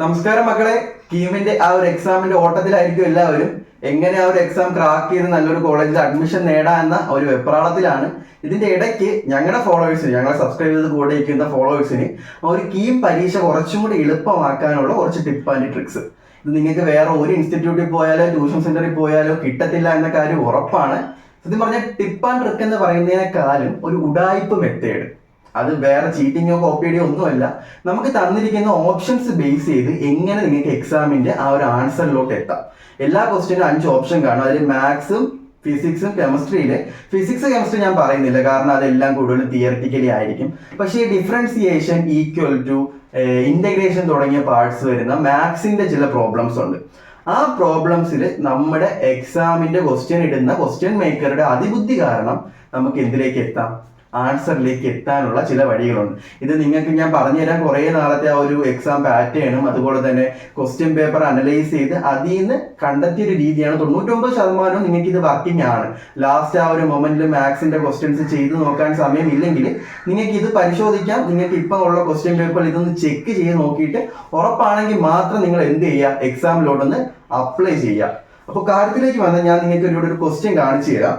നമസ്കാരം മക്കളെ. കീമിന്റെ ആ ഒരു എക്സാമിന്റെ ഓട്ടത്തിലായിരിക്കും എല്ലാവരും. എങ്ങനെ ആ ഒരു എക്സാം ക്രാക്ക് ചെയ്ത് നല്ലൊരു കോളേജിൽ അഡ്മിഷൻ നേടാമെന്ന ഒരു വെപ്രാളത്തിലാണ്. ഇതിന്റെ ഇടയ്ക്ക് ഞങ്ങളുടെ ഫോളോവേഴ്സിന് ഞങ്ങളെ സബ്സ്ക്രൈബ് ചെയ്ത് കൂടെ ഇരിക്കുന്ന ഫോളോവേഴ്സിന് ഒരു കീം പരീക്ഷ കുറച്ചും കൂടി എളുപ്പമാക്കാനുള്ള കുറച്ച് ടിപ്പ് ആൻഡ് ട്രിക്സ് ഇത് നിങ്ങൾക്ക് വേറെ ഒരു ഇൻസ്റ്റിറ്റ്യൂട്ടിൽ പോയാലോ ട്യൂഷൻ സെന്ററിൽ പോയാലോ കിട്ടത്തില്ല എന്ന കാര്യം ഉറപ്പാണ്. സത്യം പറഞ്ഞാൽ ടിപ്പ് ആൻഡ് ട്രിക്ക് എന്ന് പറയുന്നതിനേക്കാളും ഒരു ഉടായ്പ മെത്തേഡ് അത് വേറെ ചീറ്റിങ്ങോ കോപ്പിയടിയോ ഒന്നുമല്ല. നമുക്ക് തന്നിരിക്കുന്ന ഓപ്ഷൻസ് ബേസ് ചെയ്ത് എങ്ങനെ നിങ്ങൾക്ക് എക്സാമിന്റെ ആ ഒരു ആൻസറിലോട്ട് എത്താം. എല്ലാ ക്വസ്റ്റ്യനും അഞ്ച് ഓപ്ഷൻ കാണും. അതിൽ മാത്സും ഫിസിക്സും കെമിസ്ട്രിയിൽ ഫിസിക്സ് കെമിസ്ട്രി ഞാൻ പറയുന്നില്ല. കാരണം അതെല്ലാം കൂടുതലും തിയറിറ്റിക്കലി ആയിരിക്കും. പക്ഷേ ഈ ഡിഫറൻസിയേഷൻ ഈക്വൽ ടു ഇന്റഗ്രേഷൻ തുടങ്ങിയ പാർട്സ് വരുന്ന മാത്സിന്റെ ചില പ്രോബ്ലംസ് ഉണ്ട്. ആ പ്രോബ്ലംസിൽ നമ്മുടെ എക്സാമിന്റെ ക്വസ്റ്റ്യൻ ഇടുന്ന ക്വസ്റ്റ്യൻ മേക്കറുടെ അതിബുദ്ധി കാരണം നമുക്ക് എന്തിലേക്ക് എത്താം? ആൻസറിലേക്ക് എത്താനുള്ള ചില വഴികളുണ്ട്. ഇത് നിങ്ങൾക്ക് ഞാൻ പറഞ്ഞു തരാൻ കുറേ നാളത്തെ ആ ഒരു എക്സാം പാറ്റേണും അതുപോലെ തന്നെ ക്വസ്റ്റ്യൻ പേപ്പർ അനലൈസ് ചെയ്ത് അതിൽ നിന്ന് കണ്ടെത്തിയ ഒരു രീതിയാണ്. തൊണ്ണൂറ്റൊമ്പത് ശതമാനവും നിങ്ങൾക്ക് ഇത് വർക്കിംഗ് ആണ്. ലാസ്റ്റ് ആ ഒരു മൊമെന്റിൽ മാത്സിന്റെ ക്വസ്റ്റ്യൻസ് ചെയ്ത് നോക്കാൻ സമയം ഇല്ലെങ്കിൽ നിങ്ങൾക്ക് ഇത് പരിശോധിക്കാം. നിങ്ങൾക്ക് ഇപ്പം ഉള്ള ക്വസ്റ്റ്യൻ പേപ്പർ ഇതൊന്ന് ചെക്ക് ചെയ്ത് നോക്കിയിട്ട് ഉറപ്പാണെങ്കിൽ മാത്രം നിങ്ങൾ എന്ത് ചെയ്യുക? എക്സാമിലോട്ടൊന്ന് അപ്ലൈ ചെയ്യുക. അപ്പോൾ കാര്യത്തിലേക്ക് വന്നാൽ ഞാൻ നിങ്ങൾക്ക് ഇവിടെ ഒരു ക്വസ്റ്റ്യൻ കാണിച്ചു തരാം.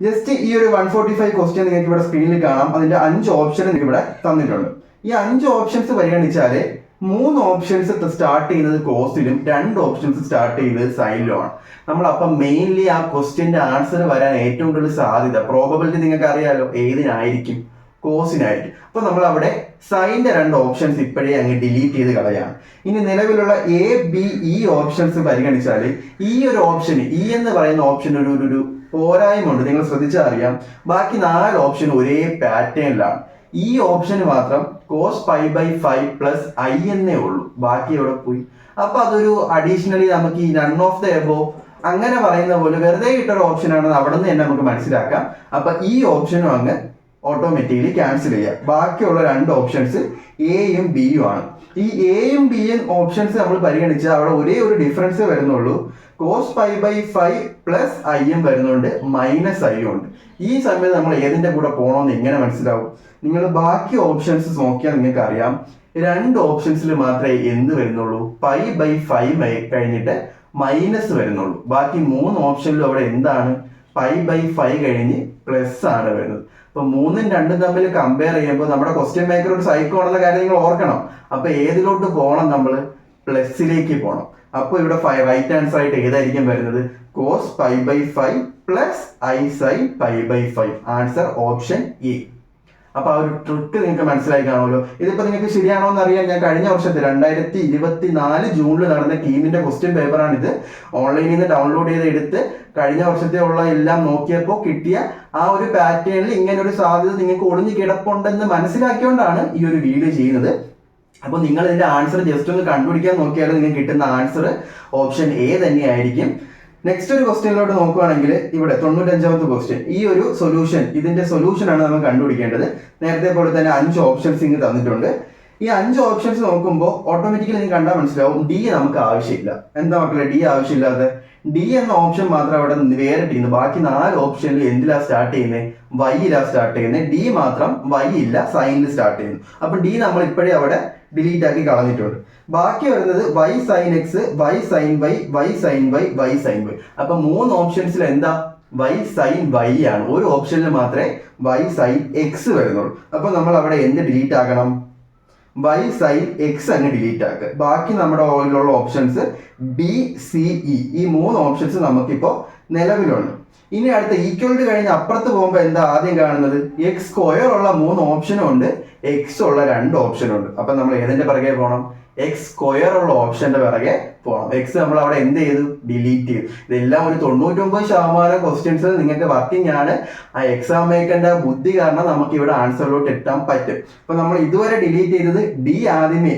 ജസ്റ്റ് ഈ ഒരു വൺ ഫോർട്ടി ഫൈവ് ക്വസ്റ്റ്യൻ നിങ്ങൾക്ക് ഇവിടെ സ്ക്രീനിൽ കാണാം. അതിന്റെ അഞ്ച് ഓപ്ഷൻ ഇവിടെ തന്നിട്ടുണ്ട്. ഈ അഞ്ച് ഓപ്ഷൻസ് പരിഗണിച്ചാൽ മൂന്ന് ഓപ്ഷൻസ് സ്റ്റാർട്ട് ചെയ്യുന്നത് കോസിലും രണ്ട് ഓപ്ഷൻസ് സ്റ്റാർട്ട് ചെയ്യുന്നത് സൈനിലുമാണ് നമ്മൾ അപ്പം മെയിൻലി ആ ക്വസ്റ്റ്യന്റെ ആൻസർ വരാൻ ഏറ്റവും കൂടുതൽ സാധ്യത പ്രോബബിലിറ്റി നിങ്ങൾക്ക് അറിയാലോ ഏതിനായിരിക്കും കോസിനായിരിക്കും അപ്പൊ നമ്മൾ അവിടെ സൈന്റെ രണ്ട് ഓപ്ഷൻസ് ഇപ്പോഴേ അങ്ങ് ഡിലീറ്റ് ചെയ്ത് കളയാണ്. ഇനി നിലവിലുള്ള എ ബി ഇ ഓപ്ഷൻസ് പരിഗണിച്ചാൽ ഈ ഒരു ഓപ്ഷൻ ഇ എന്ന് പറയുന്ന ഓപ്ഷൻ ഒരു- ഒരു പോരായ്മ ഉണ്ട് നിങ്ങൾ ശ്രദ്ധിച്ചാൽ അറിയാം ബാക്കി നാല് ഓപ്ഷൻ ഒരേ പാറ്റേണിലാണ് ഈ ഓപ്ഷന് മാത്രം cos five by five plus I എന്നേ ഉള്ളൂ. ബാക്കി എവിടെ പോയി? അപ്പൊ അതൊരു അഡീഷണലി നമുക്ക് ഈ നൺ ഓഫ് ദ എബോ അങ്ങനെ പറയുന്ന പോലെ വെറുതെ ഇട്ടൊരു ഓപ്ഷൻ ആണെന്ന് അവിടെ നിന്ന് തന്നെ നമുക്ക് മനസ്സിലാക്കാം. അപ്പൊ ഈ ഓപ്ഷനും അങ്ങ് ഓട്ടോമാറ്റിക്കലി ക്യാൻസൽ ചെയ്യാം. ബാക്കിയുള്ള രണ്ട് ഓപ്ഷൻസ് എയും ബിയും ആണ്. ഈ എയും ബിയും ഓപ്ഷൻസ് നമ്മൾ പരിഗണിച്ചാൽ അവിടെ ഒരേ ഒരു ഡിഫറൻസ് വരുന്നുള്ളൂ. Cos five by five plus I M വരുന്നുണ്ട് മൈനസ് ഐ ഉണ്ട്. ഈ സമയത്ത് നമ്മൾ ഏതിന്റെ കൂടെ പോകണമെന്ന് എങ്ങനെ മനസ്സിലാവും? നിങ്ങൾ ബാക്കി ഓപ്ഷൻസ് നോക്കിയാൽ നിങ്ങൾക്ക് അറിയാം രണ്ട് ഓപ്ഷൻസിൽ മാത്രമേ എന്ത് വരുന്നുള്ളൂ? പൈ ബൈ ഫൈവ് കഴിഞ്ഞിട്ട് മൈനസ് വരുന്നുള്ളൂ. ബാക്കി മൂന്ന് ഓപ്ഷനിലും അവിടെ എന്താണ്? പൈ ബൈ ഫൈവ് കഴിഞ്ഞ് പ്ലസ് ആണ് വരുന്നത്. അപ്പൊ മൂന്നും രണ്ടും തമ്മിൽ കമ്പയർ ചെയ്യുമ്പോൾ നമ്മുടെ ക്വസ്റ്റ്യൻ മേക്കർ ഒരു സൈക്കോ ആണെന്ന കാര്യം നിങ്ങൾ ഓർക്കണം. അപ്പൊ ഏതിലോട്ട് പോകണം നമ്മൾ പ്ലസിലേക്ക് പോകണം അപ്പോൾ ഇവിടെ റൈറ്റ് ആൻസർ ആയിട്ട് ഏതായിരിക്കും വരുന്നത്? Cos pi by five plus I sine pi by five answer option E അപ്പൊ ആ ഒരു ട്രിക്ക് നിങ്ങൾക്ക് മനസ്സിലായി കാണുമല്ലോ. ഇതിപ്പോ നിങ്ങൾക്ക് ശരിയാണോ എന്ന് അറിയാൻ ഞാൻ കഴിഞ്ഞ വർഷത്തെ രണ്ടായിരത്തി ഇരുപത്തി നാല് ജൂണിൽ നടന്ന ടീമിന്റെ ക്വസ്റ്റ്യൻ പേപ്പറാണ് ഇത് ഓൺലൈനിൽ നിന്ന് ഡൗൺലോഡ് ചെയ്ത് എടുത്ത് കഴിഞ്ഞ വർഷത്തെ ഉള്ള എല്ലാം നോക്കിയപ്പോൾ കിട്ടിയ ആ ഒരു പാറ്റേണിൽ ഇങ്ങനെ ഒരു സാധ്യത നിങ്ങൾക്ക് ഒളിഞ്ഞു കിടപ്പുണ്ടെന്ന് മനസ്സിലാക്കിയോണ്ടാണ് ഈ ഒരു വീഡിയോ ചെയ്യുന്നത്. അപ്പോൾ നിങ്ങൾ ഇതിന്റെ ആൻസർ ജസ്റ്റ് ഒന്ന് കണ്ടുപിടിക്കാൻ നോക്കിയാൽ നിങ്ങൾക്ക് കിട്ടുന്ന ആൻസർ ഓപ്ഷൻ എ തന്നെയായിരിക്കും. നെക്സ്റ്റ് ഒരു ക്വസ്റ്റ്യനിലോട്ട് നോക്കുവാണെങ്കിൽ ഇവിടെ തൊണ്ണൂറ്റഞ്ചാമത്തെ ക്വസ്റ്റ്യൻ ഈ ഒരു സൊല്യൂഷൻ ഇതിന്റെ സൊല്യൂഷൻ ആണ് നമ്മൾ കണ്ടുപിടിക്കേണ്ടത്. നേരത്തെ പോലെ തന്നെ അഞ്ച് ഓപ്ഷൻസ് ഇങ്ങ് തന്നിട്ടുണ്ട്. ഈ അഞ്ച് ഓപ്ഷൻസ് നോക്കുമ്പോൾ ഓട്ടോമാറ്റിക്കലി നിങ്ങൾ കണ്ടാൽ മനസ്സിലാവും. ഡി നമുക്ക് ആവശ്യമില്ല. എന്താ മക്കളെ ഡി ആവശ്യമില്ലാതെ? ഡി എന്ന ഓപ്ഷൻ മാത്രം അവിടെ വേറിട്ടിരുന്നു ബാക്കി നാല് ഓപ്ഷനിൽ എന്തിലാ സ്റ്റാർട്ട് ചെയ്യുന്നത് വൈയിലാ സ്റ്റാർട്ട് ചെയ്യുന്നത് ഡി മാത്രം വൈ ഇല്ല സൈനിൽ സ്റ്റാർട്ട് ചെയ്യുന്നു. അപ്പൊ ഡി നമ്മൾ ഇപ്പോഴേ അവിടെ ഡിലീറ്റ് ആക്കി കളഞ്ഞിട്ടുണ്ട്. ബാക്കി വരുന്നത് Y sine X Y sine Y Y sine Y Y sine Y അപ്പൊ മൂന്ന് ഓപ്ഷൻസിൽ എന്താ? വൈ സൈൻ വൈ ആണ്. ഒരു ഓപ്ഷനിൽ മാത്രമേ വൈ സൈൻ എക്സ് വരുന്നുള്ളൂ. അപ്പൊ നമ്മൾ അവിടെ എന്ത് ഡിലീറ്റ് ആക്കണം? വൈ സൈൻ എക്സ് അങ്ങ് ഡിലീറ്റ് ആക്കുക ബാക്കി നമ്മുടെ ഓയിലുള്ള ഓപ്ഷൻസ് ബി സി ഇ ഈ മൂന്ന് ഓപ്ഷൻസ് നമുക്കിപ്പോൾ നിലവിലുണ്ട്. ഇനി അടുത്ത ഈക്വൽ ടു കഴിഞ്ഞ് അപ്പുറത്ത് പോകുമ്പോൾ എന്താ ആദ്യം കാണുന്നത്? എക്സ് സ്ക്വയർ ഉള്ള മൂന്ന് ഓപ്ഷനും ഉണ്ട്. എക്സ് ഉള്ള രണ്ട് ഓപ്ഷൻ ഉണ്ട്. അപ്പൊ നമ്മൾ ഏതിന്റെ പിറകെ പോകണം എക്സ് സ്ക്വയർ ഉള്ള ഓപ്ഷന്റെ പിറകെ പോകണം എക്സ് നമ്മൾ അവിടെ എന്ത് ചെയ്തു? ഡിലീറ്റ് ചെയ്തു. ഇതെല്ലാം ഒരു തൊണ്ണൂറ്റൊമ്പത് ശതമാനം ക്വസ്റ്റ്യൻസ് നിങ്ങൾക്ക് വർക്കിംഗ് ആണ്. ആ എക്സാം മേക്കറിന്റെ ബുദ്ധി കാരണം നമുക്ക് ഇവിടെ ആൻസറിലോട്ട് എത്താൻ പറ്റും. അപ്പൊ നമ്മൾ ഇതുവരെ ഡിലീറ്റ് ചെയ്തത് ഡി ആദ്യമേ.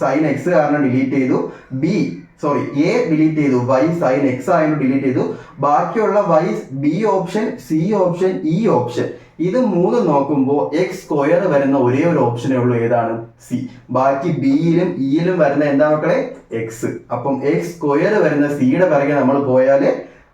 സൈൻ എക്സ് കാരണം ഡിലീറ്റ് ചെയ്തു. ബി സോറി എ ഡിലീറ്റ് ചെയ്തു വൈ സൈൻ എക്സ് ആയിരുന്നു ഡിലീറ്റ് ചെയ്തു. ബാക്കിയുള്ള Y B option C option E option ഇത് മൂന്ന് നോക്കുമ്പോൾ എക്സ് സ്ക്വയർ വരുന്ന ഒരേ ഒരു ഓപ്ഷനേ ഉള്ളൂ. ഏതാണ്? സി ബാക്കി ബിയിലും ഇയിലും വരുന്ന എന്താ മക്കളെ? എക്സ് അപ്പം എക്സ് സ്ക്വയർ വരുന്ന സിയുടെ പിറകെ നമ്മൾ പോയാൽ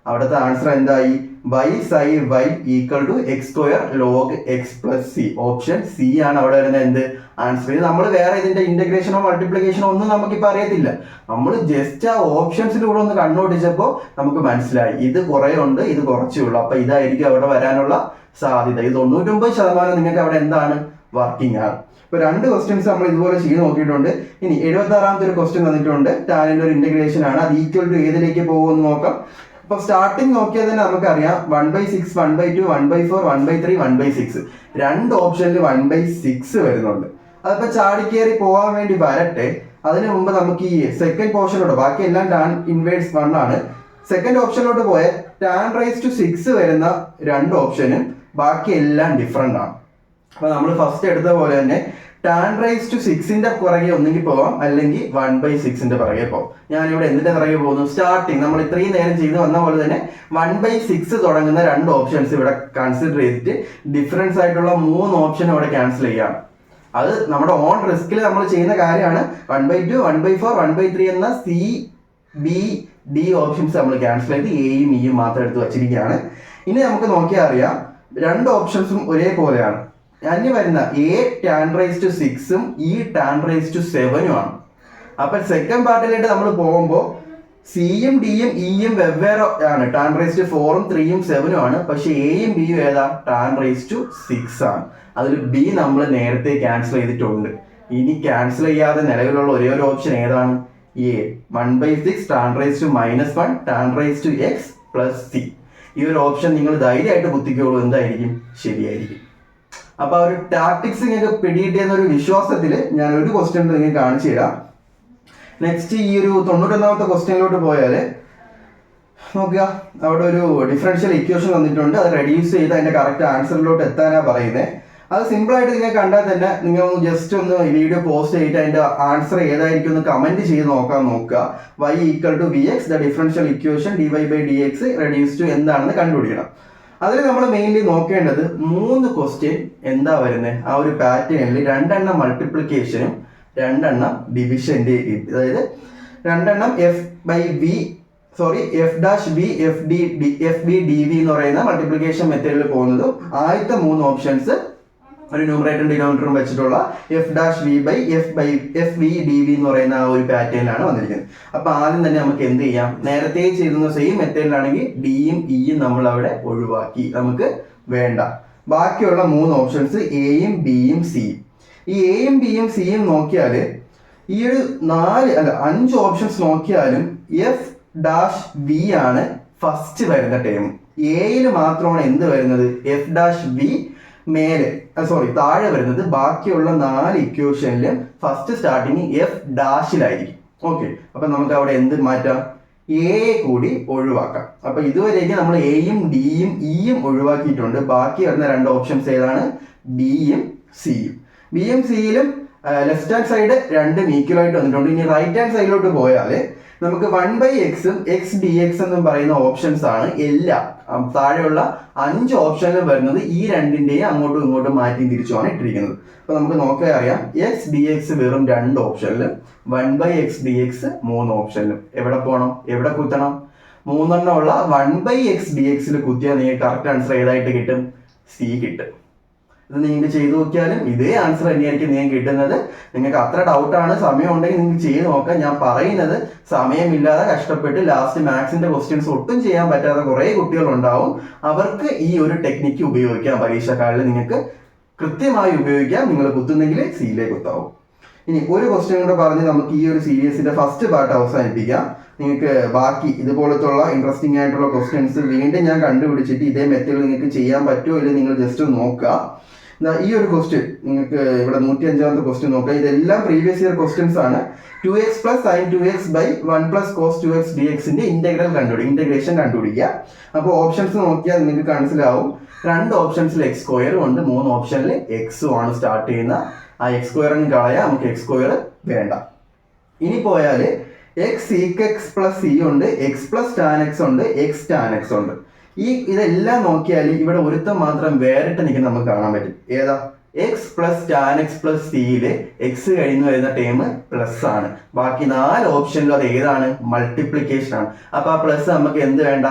അവിടുത്തെ ആൻസർ എന്തായി? Y sine Y equal to X square log X plus C option C ആണ് അവിടെ വരുന്നത്. എന്ത്? ആൻസർ നമ്മൾ വേറെ ഇതിന്റെ ഇന്റഗ്രേഷനോ മൾട്ടിപ്ലിക്കേഷനോ ഒന്നും നമുക്കിപ്പോൾ അറിയത്തില്ല. നമ്മൾ ജസ്റ്റ് ആ ഓപ്ഷൻസിലൂടെ ഒന്ന് കണ്ണോടിച്ചപ്പോൾ നമുക്ക് മനസ്സിലായി. ഇത് കുറേ ഉണ്ട് ഇത് കുറച്ചേ ഉള്ളൂ. അപ്പൊ ഇതായിരിക്കും അവിടെ വരാനുള്ള സാധ്യത. ഇത് തൊണ്ണൂറ്റൊമ്പത് ശതമാനം നിങ്ങൾക്ക് അവിടെ എന്താണ്? വർക്കിംഗ് ആണ്. ഇപ്പൊ രണ്ട് ക്വസ്റ്റ്യൻസ് നമ്മൾ ഇതുപോലെ ചെയ്ത് നോക്കിയിട്ടുണ്ട്. ഇനി എഴുപത്തി ആറാമത്തെ ഒരു ക്വസ്റ്റ്യൻ തന്നിട്ടുണ്ട് ടാനിന്റെ ഒരു ഇന്റഗ്രേഷൻ ആണ്. അത് ഈക്വൽ ടു ഏതിലേക്ക് പോകുമെന്ന് നോക്കാം. അപ്പൊ സ്റ്റാർട്ടിങ് നോക്കിയാൽ തന്നെ നമുക്കറിയാം one by six one by two one by four one by three one by six രണ്ട് ഓപ്ഷനിൽ വൺ ബൈ സിക്സ് വരുന്നുണ്ട്. അതിപ്പോ ചാടിക്കേറി പോകാൻ വേണ്ടി വരട്ടെ. അതിനു മുമ്പ് നമുക്ക് ഈ സെക്കൻഡ് പോർഷനിലോട്ട് ബാക്കി എല്ലാം ടാൻ ഇൻവേഴ്സ് വൺ ആണ്. സെക്കൻഡ് ഓപ്ഷനിലോട്ട് പോയ ടാൻ റൈസ് ടു സിക്സ് വരുന്ന രണ്ട് ഓപ്ഷനും ബാക്കി എല്ലാം ഡിഫറെന്റ് ആണ്. അപ്പൊ നമ്മൾ ഫസ്റ്റ് എടുത്ത പോലെ തന്നെ ടാൻ റൈസ് ടു സിക്സിന്റെ പുറകെ ഒന്നെങ്കിൽ പോവാം അല്ലെങ്കിൽ വൺ ബൈ സിക്സിന്റെ പുറകെ പോവാം. ഇവിടെ എന്തിന്റെ പുറകെ പോകുന്നു? സ്റ്റാർട്ടിങ് നമ്മൾ ഇത്രയും നേരം ചെയ്ത് വന്ന പോലെ തന്നെ വൺ ബൈ സിക്സ് തുടങ്ങുന്ന രണ്ട് ഓപ്ഷൻസ് ഇവിടെ കൺസിഡർ ചെയ്തിട്ട് ഡിഫറൻസ് ആയിട്ടുള്ള മൂന്ന് ഓപ്ഷൻ ഇവിടെ ക്യാൻസൽ ചെയ്യാം. അത് നമ്മുടെ ഓൺ റിസ്കിൽ നമ്മൾ ചെയ്യുന്ന കാര്യമാണ്. One by two one by four one by three എന്ന സി ബി ഡി ഓപ്ഷൻസ് നമ്മൾ ക്യാൻസൽ ചെയ്ത് എയും ഇയും മാത്രം എടുത്ത് വച്ചിരിക്കുകയാണ്. ഇനി നമുക്ക് നോക്കിയാൽ അറിയാം രണ്ട് ഓപ്ഷൻസും ഒരേപോലെയാണ്. അന്യ വരുന്ന എ ടാൻ റൈസ് ടു സിക്സും ഇ ടാൻ റൈസ് ടു സെവനും ആണ്. അപ്പൊ സെക്കൻഡ് പാർട്ടിലേക്ക് നമ്മൾ പോകുമ്പോൾ സിയും ഡിയും ഇയും വെവ്വേറെ ആണ്. ടാൻ റൈസ് ടു ഫോറും ത്രീയും സെവനും ആണ്. പക്ഷെ എയും ബിയും ഏതാ? ടാൻ റൈസ് ടു സിക്സ് ആണ്. അതിൽ ബി നമ്മൾ നേരത്തെ ക്യാൻസൽ ചെയ്തിട്ടുണ്ട്. ഇനി ക്യാൻസൽ ചെയ്യാതെ നിലവിലുള്ള ഒരേ ഒരു ഓപ്ഷൻ ഏതാണ്? A one by six tan raise to minus one tan raise to X plus C ഈ ഒരു ഓപ്ഷൻ നിങ്ങൾ ധൈര്യമായിട്ട് കുത്തിക്കോളൂ എന്തായിരിക്കും? ശരിയായിരിക്കും. അപ്പൊ ആ ഒരു ടാക്ടിക്സ് നിങ്ങൾക്ക് പിടികിട്ടിയെന്ന ഒരു വിശ്വാസത്തിൽ ഞാൻ ഒരു ക്വസ്റ്റ്യൻ നിങ്ങൾക്ക് കാണിച്ചു തരാം. നെക്സ്റ്റ് ഈ ഒരു തൊണ്ണൂറ്റൊന്നാമത്തെ ക്വസ്റ്റ്യനിലോട്ട് പോയാൽ നോക്കുക. അവിടെ ഒരു ഡിഫറൻഷ്യൽ ഇക്വേഷൻ തന്നിട്ടുണ്ട് അത് റെഡ്യൂസ് ചെയ്ത് അതിന്റെ കറക്റ്റ് ആൻസറിലോട്ട് എത്താനാണ് പറയുന്നത് അത് സിമ്പിൾ ആയിട്ട് നിങ്ങൾ കണ്ടാൽ തന്നെ നിങ്ങൾ ജസ്റ്റ് ഒന്ന് വീഡിയോ പോസ്റ്റ് ചെയ്തിട്ട് അതിന്റെ ആൻസർ ഏതായിരിക്കും ഒന്ന് കമന്റ് ചെയ്ത് നോക്കാൻ നോക്കുക. Y equal to V X the differential equation D Y by D X reduce to എന്താണെന്ന് കണ്ടുപിടിക്കണം. അതിൽ നമ്മൾ മെയിൻലി നോക്കേണ്ടത് മൂന്ന് ക്വസ്റ്റ്യൻ എന്താ വരുന്നത് ആ ഒരു പാറ്റേണിൽ രണ്ടെണ്ണം മൾട്ടിപ്ലിക്കേഷനും രണ്ടെണ്ണം ഡിവിഷന്റെ അതായത് രണ്ടെണ്ണം F by V sorry F dash B F D F B D V എന്ന് പറയുന്ന മൾട്ടിപ്ലിക്കേഷൻ മെത്തേഡിൽ പോകുന്നതും ആദ്യത്തെ മൂന്ന് ഓപ്ഷൻസ് ഒരു ന്യൂമറേറ്ററും ഡിനോമിനേറ്ററും വെച്ചിട്ടുള്ള F dash V by F by F V D V എന്ന് പറയുന്ന ആ ഒരു പാറ്റേണിലാണ് വന്നിരിക്കുന്നത്. അപ്പൊ ആദ്യം തന്നെ നമുക്ക് എന്ത് ചെയ്യാം? നേരത്തെ ചെയ്തിരുന്ന സെയിം മെത്തേഡിലാണെങ്കിൽ ഡിയും ഇയും നമ്മൾ അവിടെ ഒഴിവാക്കി. നമുക്ക് വേണ്ട. ബാക്കിയുള്ള മൂന്ന് ഓപ്ഷൻസ് എയും ബിയും സിയും ഈ എയും ബിയും സിയും നോക്കിയാൽ ഈ ഒരു നാല് അല്ല അഞ്ച് ഓപ്ഷൻസ് നോക്കിയാലും എഫ് ഡാഷ് വി ആണ് ഫസ്റ്റ് വരുന്ന ടേം എയിൽ മാത്രമാണ് എന്ത് വരുന്നത്? എഫ് ഡാഷ് ബി മേലെ സോറി താഴെ വരുന്നത് ബാക്കിയുള്ള നാല് ഇക്വേഷനിലും ഫസ്റ്റ് സ്റ്റാർട്ടിങ് എഫ് ഡാഷിലായിരിക്കും ഓക്കെ അപ്പൊ നമുക്ക് അവിടെ എന്ത് മാറ്റാം? എ കൂടി ഒഴിവാക്കാം. അപ്പൊ ഇതുവരേക്ക് നമ്മൾ എയും ഡിയും ഇയും ഒഴിവാക്കിയിട്ടുണ്ട്. ബാക്കി വരുന്ന രണ്ട് ഓപ്ഷൻസ് ഏതാണ്? ബിയും സിയും ബിയും സിയിലും ലെഫ്റ്റ് ഹാൻഡ് സൈഡ് രണ്ടും ഈക്വൽ ആയിട്ട് വന്നിട്ടുണ്ട്. ഇനി റൈറ്റ് ഹാൻഡ് സൈഡിലോട്ട് പോയാൽ നമുക്ക് വൺ ബൈ എക്സും എക്സ് ഡി എക്സ് എന്നും പറയുന്ന ഓപ്ഷൻസ് ആണ് എല്ലാം. താഴെയുള്ള അഞ്ച് ഓപ്ഷനിലും വരുന്നത് ഈ രണ്ടിന്റെയും അങ്ങോട്ടും ഇങ്ങോട്ടും മാറ്റി തിരിച്ചുമാണ് ഇട്ടിരിക്കുന്നത്. അപ്പൊ നമുക്ക് നോക്കിയാൽ അറിയാം എക്സ് ഡി എക്സ് വെറും രണ്ട് ഓപ്ഷനിലും one by X D X മൂന്ന് ഓപ്ഷനിലും എവിടെ പോകണം? എവിടെ കുത്തണം? മൂന്നെണ്ണം ഉള്ള വൺ ബൈ എക്സ് ഡി എക്സിൽ കുത്തിയാൽ നിങ്ങൾക്ക് കറക്റ്റ് ആൻസർ ഏതായിട്ട് കിട്ടും? സി കിട്ടും. ഇത് നിങ്ങൾക്ക് ചെയ്തു നോക്കിയാലും ഇതേ ആൻസർ തന്നെയായിരിക്കും നിങ്ങൾക്ക് കിട്ടുന്നത്. നിങ്ങൾക്ക് അത്ര ഡൗട്ടാണ് സമയം ഉണ്ടെങ്കിൽ നിങ്ങൾക്ക് ചെയ്ത് നോക്കാം. ഞാൻ പറയുന്നത് സമയമില്ലാതെ കഷ്ടപ്പെട്ട് ലാസ്റ്റ് മാത്സിന്റെ ക്വസ്റ്റ്യൻസ് ഒട്ടും ചെയ്യാൻ പറ്റാത്ത കുറേ കുട്ടികളുണ്ടാവും. അവർക്ക് ഈ ഒരു ടെക്നിക്ക് ഉപയോഗിക്കാം. പരീക്ഷക്കാലിൽ നിങ്ങൾക്ക് കൃത്യമായി ഉപയോഗിക്കാം. നിങ്ങൾ കുത്തുന്നെങ്കിൽ സീലേ കുത്താവും. ഇനി ഒരു ക്വസ്റ്റ്യൻ കൂടെ പറഞ്ഞ് നമുക്ക് ഈ ഒരു സീരീസിന്റെ ഫസ്റ്റ് പാർട്ട് അവസാനിപ്പിക്കാം. നിങ്ങൾക്ക് ബാക്കി ഇതുപോലത്തുള്ള ഇൻട്രസ്റ്റിംഗ് ആയിട്ടുള്ള ക്വസ്റ്റ്യൻസ് വീണ്ടും ഞാൻ കണ്ടുപിടിച്ചിട്ട് ഇതേ മെത്തേഡ് നിങ്ങൾക്ക് ചെയ്യാൻ പറ്റുമോ ഇല്ലെങ്കിൽ നിങ്ങൾ ജസ്റ്റ് നോക്കുക. ഈ ഒരു ക്വസ്റ്റ്യൻ നിങ്ങൾക്ക് ഇവിടെ നൂറ്റി അഞ്ചാമത്തെ ക്വസ്റ്റ്യൻ നോക്കുക. ഇതെല്ലാം പ്രീവിയസ് ഇയർ ക്വസ്റ്റ്യൻസ് ആണ്. Two X plus sine two X by one plus cos two X D എക്സിന്റെ ഇന്റഗ്രൽ കണ്ടുപിടിക്കുക ഇന്റഗ്രേഷൻ കണ്ടുപിടിക്കുക. അപ്പോൾ ഓപ്ഷൻസ് നോക്കിയാൽ നിങ്ങൾക്ക് മനസ്സിലാവും. രണ്ട് ഓപ്ഷൻസിൽ എക്സ് സ്ക്വയറും ഉണ്ട് മൂന്ന് ഓപ്ഷനിൽ എക്സും ആണ് സ്റ്റാർട്ട് ചെയ്യുന്ന ആ എക്സ് സ്ക്വയറിന് കളയാം നമുക്ക് എക്സ് സ്ക്വയർ വേണ്ട. ഇനി പോയാൽ X sec X plus C ഉണ്ട് എക്സ് പ്ലസ് ടാൻ എക്സ് ഉണ്ട് എക്സ് ടാൻ എക്സ് ഉണ്ട്. ഈ ഇതെല്ലാം നോക്കിയാൽ ഇവിടെ ഒരുത്തം മാത്രം വേറിട്ട് നിൽക്കുന്ന നമുക്ക് കാണാൻ പറ്റും. ഏതാ? X plus tan X plus സിയിൽ എക്സ് കഴിഞ്ഞു വരുന്ന ടേം പ്ലസ് ആണ്. ബാക്കി നാല് ഓപ്ഷനിലും അത് ഏതാണ്? മൾട്ടിപ്ലിക്കേഷൻ ആണ്. അപ്പൊ ആ പ്ലസ് നമുക്ക് എന്ത് വേണ്ട?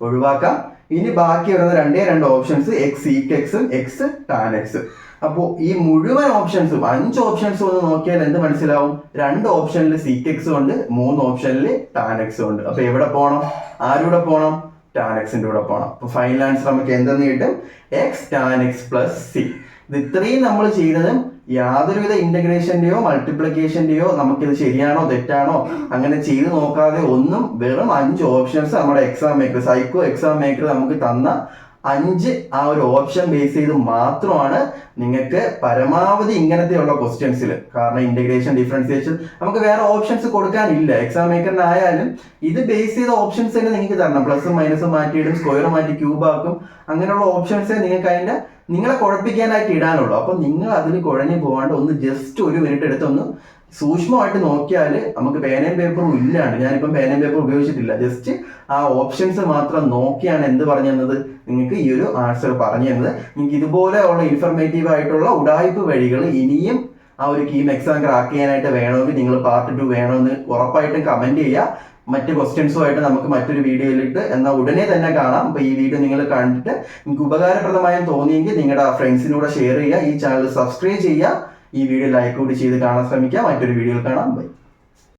ഒഴിവാക്കാം. ഇനി ബാക്കി വരുന്ന രണ്ടേ രണ്ട് ഓപ്ഷൻസ് എക്സ് സീക്ക് എക്സും എക്സ് ടാൻ എക്സ് അപ്പോൾ ഈ മുഴുവൻ ഓപ്ഷൻസും അഞ്ച് ഓപ്ഷൻസ് ഒന്ന് നോക്കിയാൽ എന്ത് മനസ്സിലാവും? രണ്ട് ഓപ്ഷനിൽ സീക്ക് എക്സും ഉണ്ട് മൂന്ന് ഓപ്ഷനിൽ ടാൻ എക്സും ഉണ്ട്. അപ്പൊ എവിടെ പോകണം ആരുടെ പോകണം ടാൻ എക്സിന്റെ കൂടെ പോകണം അപ്പൊ ഫൈനൽ ആൻസർ നമുക്ക് എന്തെന്ന് കിട്ടും? X tan X plus C ഇത് ഇത്രയും നമ്മൾ ചെയ്തതും യാതൊരുവിധ ഇന്റഗ്രേഷന്റെയോ മൾട്ടിപ്ലിക്കേഷന്റെയോ നമുക്കിത് ശരിയാണോ തെറ്റാണോ അങ്ങനെ ചെയ്തു നോക്കാതെ ഒന്നും വെറും അഞ്ച് ഓപ്ഷൻസ് നമ്മുടെ exam maker psycho exam maker നമുക്ക് തന്ന അഞ്ച് ആ ഒരു ഓപ്ഷൻ ബേസ് ചെയ്ത് മാത്രമാണ് നിങ്ങൾക്ക് പരമാവധി ഇങ്ങനത്തെയുള്ള ക്വസ്റ്റ്യൻസിൽ കാരണം ഇന്റഗ്രേഷൻ ഡിഫറൻസിയേഷൻ നമുക്ക് വേറെ ഓപ്ഷൻസ് കൊടുക്കാനില്ല. എക്സാം മേക്കറിനായാലും ഇത് ബേസ് ചെയ്ത ഓപ്ഷൻസ് തന്നെ നിങ്ങൾക്ക് തരണം. പ്ലസും മൈനസും മാറ്റിയിടും സ്ക്വയർ മാറ്റി ക്യൂബ് ആക്കും. അങ്ങനെയുള്ള ഓപ്ഷൻസ് നിങ്ങൾക്ക് അതിന്റെ നിങ്ങളെ കുഴപ്പിക്കാനായിട്ട് ഇടാനുള്ളൂ. അപ്പൊ നിങ്ങൾ അതിൽ കുഴഞ്ഞു പോകാണ്ട് ഒന്ന് ജസ്റ്റ് ഒരു മിനിറ്റ് എടുത്തൊന്ന് സൂക്ഷ്മമായിട്ട് നോക്കിയാൽ നമുക്ക് പേനയും പേപ്പറും ഇല്ലാണ്ട്. ഞാനിപ്പം പേനയും പേപ്പറും ഉപയോഗിച്ചിട്ടില്ല. ജസ്റ്റ് ആ ഓപ്ഷൻസ് മാത്രം നോക്കിയാണ് എന്ത് പറഞ്ഞു നിങ്ങൾക്ക് ഈ ഒരു ആൻസർ പറഞ്ഞു തന്നത്. നിങ്ങൾക്ക് ഇതുപോലെയുള്ള ഇൻഫർമേറ്റീവ് ആയിട്ടുള്ള ഉടായ്പ വഴികൾ ഇനിയും ആ ഒരു കീം എക്സാം ക്രാക്ക് ചെയ്യാനായിട്ട് വേണമെങ്കിൽ നിങ്ങൾ പാർട്ട് ടു വേണമെന്ന് ഉറപ്പായിട്ടും കമന്റ് ചെയ്യുക. മറ്റ് ക്വസ്റ്റ്യൻസുമായിട്ട് നമുക്ക് മറ്റൊരു വീഡിയോയിലിട്ട് എന്നാൽ ഉടനെ തന്നെ കാണാം. അപ്പോൾ ഈ വീഡിയോ നിങ്ങൾ കണ്ടിട്ട് നിങ്ങൾക്ക് ഉപകാരപ്രദമായും തോന്നിയെങ്കിൽ നിങ്ങളുടെ ഫ്രണ്ട്സിനൂടെ ഷെയർ ചെയ്യുക. ഈ ചാനൽ സബ്സ്ക്രൈബ് ചെയ്യുക. ഈ വീഡിയോ ലൈക്ക് കൂടി ചെയ്ത് കാണാൻ ശ്രമിക്കുക. മറ്റൊരു വീഡിയോയിൽ കാണാം. ബൈ